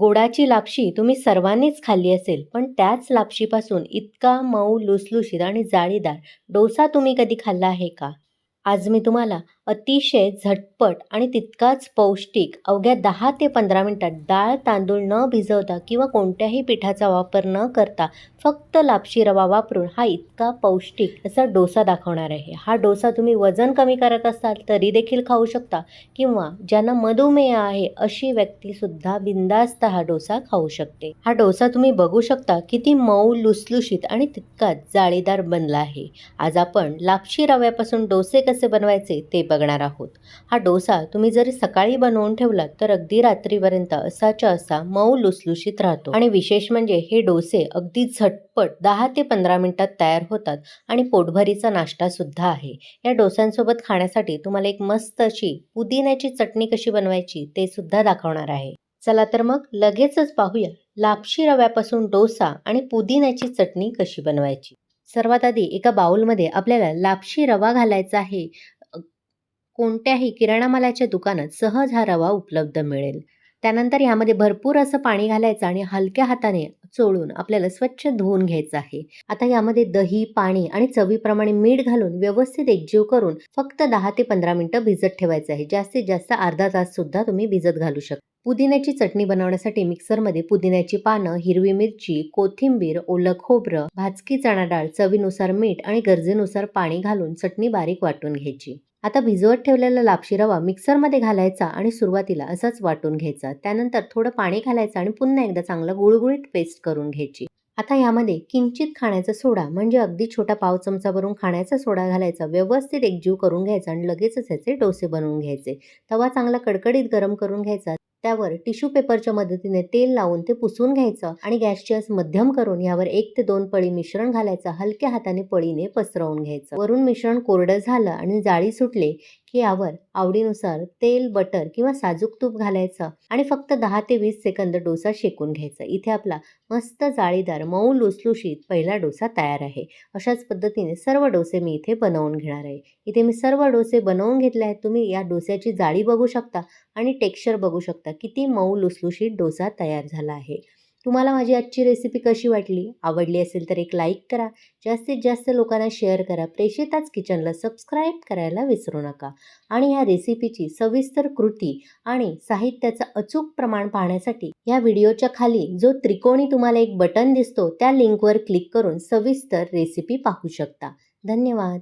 गोडाची लापशी तुम्ही सर्वांनीच खाल्ली असेल पण त्याच लापशीपासून इतका मऊ लुसलुशीत आणि जाळीदार डोसा तुम्ही कधी खाल्ला आहे का? आज मी तुम्हाला अतिशय झटपट आणि तितकाच पौष्टिक अवघ्या दहा ते पंधरा मिनटात डाळ तांदूळ न भिजवता किंवा कोणत्याही पिठाचा वापर न करता फक्त लापशी रवा वापरून हा इतका पौष्टिक असा डोसा दाखवणार आहे. हा डोसा तुम्ही वजन कमी करत असाल तरी देखील खाऊ शकता किंवा ज्यांना मधुमेह आहे अशी व्यक्तीसुद्धा बिंदास्त हा डोसा खाऊ शकते. हा डोसा तुम्ही बघू शकता किती मऊ लुसलुशीत आणि तितकाच जाळीदार बनला आहे. आज आपण लापशी रव्यापासून डोसे कसे बनवायचे ते बघणार आहोत. हा डोसा तुम्ही जर सकाळी बनवून ठेवलात तर अगदी रात्रीपर्यंत असाच्या असा मऊ लुसलुशीत राहतो. आणि विशेष म्हणजे हे डोसे अगदी झटपट दहा ते पंधरा मिनिटात तयार होतात आणि पोटभरीचा नाश्ता सुद्धा आहे. या डोस्यांसोबत खाण्यासाठी तुम्हाला एक मस्त अशी पुदिन्याची चटणी कशी बनवायची ते सुद्धा दाखवणार आहे. चला तर मग लगेचच पाहूया लापशी रव्यापासून डोसा आणि पुदिन्याची चटणी कशी बनवायची. सर्वात आधी एका बाउलमध्ये आपल्याला लापशी रवा घालायचा आहे. कोणत्याही किराणा मालाच्या दुकानात सहज हा रवा उपलब्ध मिळेल. त्यानंतर यामध्ये भरपूर असं पाणी घालायचं आणि हलक्या हाताने चोळून आपल्याला स्वच्छ धुवून घ्यायचं आहे. आता यामध्ये दही पाणी आणि चवीप्रमाणे मीठ घालून व्यवस्थित एकजीव करून फक्त दहा ते पंधरा मिनिटं भिजत ठेवायचं आहे. जास्तीत जास्त अर्धा तास सुद्धा तुम्ही भिजत घालू शकता पुदिन्याची चटणी बनवण्यासाठी मिक्सरमध्ये पुदिन्याची पानं हिरवी मिरची कोथिंबीर ओलं खोबरं भाजकी चणा डाळ चवीनुसार मीठ आणि गरजेनुसार पाणी घालून चटणी बारीक वाटून घ्यायची. आता भिजवत ठेवलेला लापशी रवा मिक्सरमध्ये घालायचा आणि सुरुवातीला असाच वाटून घ्यायचा. त्यानंतर थोडं पाणी घालायचं आणि पुन्हा एकदा चांगलं गुळगुळीत पेस्ट करून घ्यायची. आता यामध्ये किंचित खाण्याचा सोडा म्हणजे अगदी छोटा पाव चमचा भरून खाण्याचा सोडा घालायचा व्यवस्थित एकजीव करून घ्यायचा आणि लगेचच याचे डोसे बनवून घ्यायचे. तवा चांगला कडकडीत गरम करून घ्यायचा. त्यावर टिश्यू पेपरच्या मदतीने तेल लावून ते पुसून घ्यायचं आणि गॅसची आस मध्यम करून यावर एक ते दोन पळी मिश्रण घालायचं. हलक्या हाताने पळीने पसरवून घ्यायचं. वरून मिश्रण कोरडं झालं आणि जाळी सुटले की यावर आवडीनुसार तेल बटर किंवा साजूक तूप घालायचं आणि फक्त दहा ते वीस सेकंद डोसा शेकून घ्यायचा. इथे आपला मस्त जाळीदार मऊ लुसलुशीत पहिला डोसा तयार आहे. अशाच पद्धतीने सर्व डोसे मी इथे बनवून घेणार आहे. इथे मी सर्व डोसे बनवून घेतले आहेत. तुम्ही या डोस्याची जाळी बघू शकता आणि टेक्स्चर बघू शकता किती मऊ लुसलुशीत डोसा तयार झाला आहे. तुम्हाला माझी आजची रेसिपी कशी वाटली? आवडली असेल तर एक लाईक करा. जास्तीत जास्त लोकांना शेअर करा. प्रेषिताच किचनला सबस्क्राईब करायला विसरू नका. आणि ह्या रेसिपीची सविस्तर कृती आणि साहित्याचं अचूक प्रमाण पाहण्यासाठी या व्हिडिओच्या खाली जो त्रिकोणी तुम्हाला एक बटन दिसतो त्या लिंकवर क्लिक करून सविस्तर रेसिपी पाहू शकता. धन्यवाद.